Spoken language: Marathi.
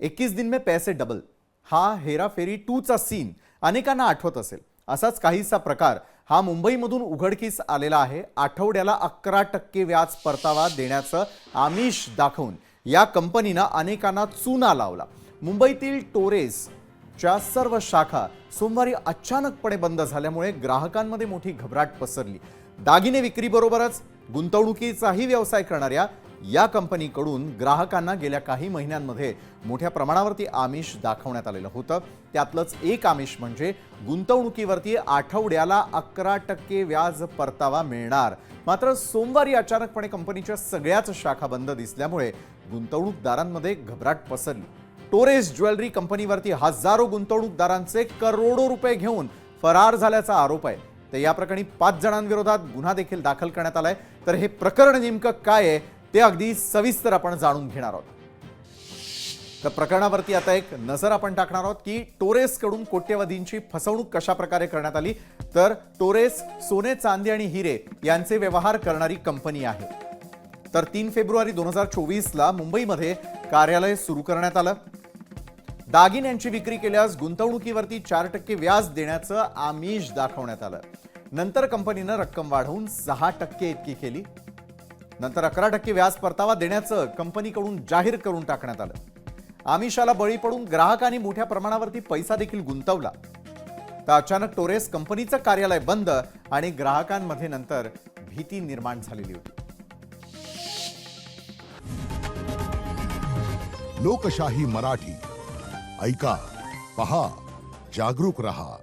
एकवीस दिन में पैसे डबल हा हेराफेरी टूचा सीन अनेकांना आठवत असेल. असाच काहीसा प्रकार हा मुंबईमधून उघडकीस आलेला आहे. आठवड्याला अकरा टक्के व्याज परतावा देण्याचं आमिष दाखवून या कंपनीनं अनेकांना चुना लावला. मुंबईतील टोरेस च्या सर्व शाखा सोमवारी अचानकपणे बंद झाल्यामुळे ग्राहकांमध्ये मोठी घबराट पसरली. दागिने विक्रीबरोबरच गुंतवणुकीचाही व्यवसाय करणाऱ्या या कंपनीकडून ग्राहकांना गेल्या काही महिन्यांमध्ये मोठ्या प्रमाणावरती आमिष दाखवण्यात आलेलं होतं. त्यातलंच एक आमिष म्हणजे गुंतवणुकीवरती आठवड्याला अकरा टक्के व्याज परतावा मिळणार. मात्र सोमवारी अचानकपणे कंपनीच्या सगळ्याच शाखा बंद दिसल्यामुळे गुंतवणूकदारांमध्ये घबराट पसरली. टोरेस ज्वेलरी कंपनीवरती हजारो गुंतवणूकदारांचे करोडो रुपये घेऊन फरार झाल्याचा आरोप आहे. तर या प्रकरणी पाच जणांविरोधात गुन्हा देखील दाखल करण्यात आलाय. तर हे प्रकरण नेमकं काय आहे? ते अगदी सविस्तर आपण जाणून घेणार आहोत. तर प्रकरणावरती आता एक नजर आपण टाकणार आहोत की टोरेसकडून कोट्यवधींची फसवणूक कशा प्रकारे करण्यात आली? तर टोरेस सोने चांदी आणि हिरे यांचे व्यवहार करणारी कंपनी आहे. तर तीन फेब्रुवारी दोन हजार चोवीसला मुंबईमध्ये कार्यालय सुरू करण्यात आलं. दागिन्यांची विक्री केल्यास गुंतवणुकीवरती चार टक्के व्याज देण्याचं आमिष दाखवण्यात आलं. नंतर कंपनीनं रक्कम वाढवून सहा टक्के इतकी केली. नंतर अकरा टक्के व्याज परतावा देण्याचं कंपनीकडून जाहीर करून टाकण्यात आलं. आमिषाला बळी पडून ग्राहकांनी मोठ्या प्रमाणावरती पैसा देखील गुंतवला. तर अचानक टोरेस कंपनीचं कार्यालय बंद आणि ग्राहकांमध्ये नंतर भीती निर्माण झालेली होती. लोकशाही मराठी. ऐका पहा जागरूक रहा.